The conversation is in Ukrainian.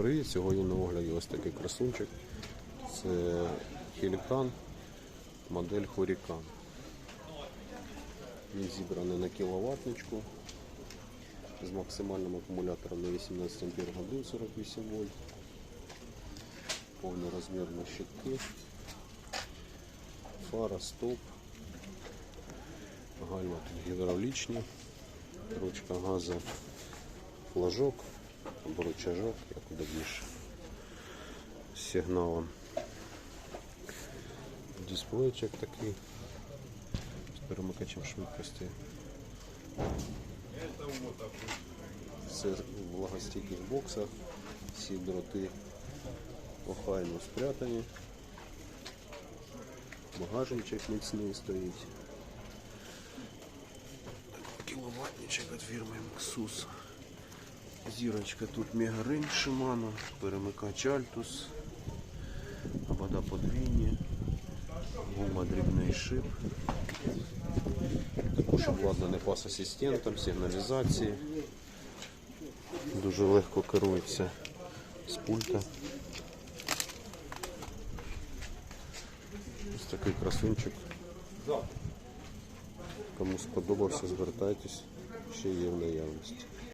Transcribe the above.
Привіт! Сьогодні на огляді ось такий красунчик. Це Хілікан, модель Hurricane. Він зібраний на кіловатничку з максимальним акумулятором на 18 ампер годин 48 вольт. Повний розмір на щитки. Фара, стоп. Гальма тут гідравлічні. Ручка газу, флажок або рычажок, як удобніше. З сигналом. Дисплейчик такий з перемикачем швидкості. Все в влагостійких боксах. Всі дроти охайно спрятані. Багажничок міцний стоїть. Кіловатничок від фірми Maxus. Зірочка тут Мегарин Shimano, перемикач Altus, вода подвійні, гума дрібний шип. Також обладнаний пас-асистентом, сигналізації. Дуже легко керується з пульта. Ось такий красунчик. Кому сподобався, звертайтесь, ще є в наявності.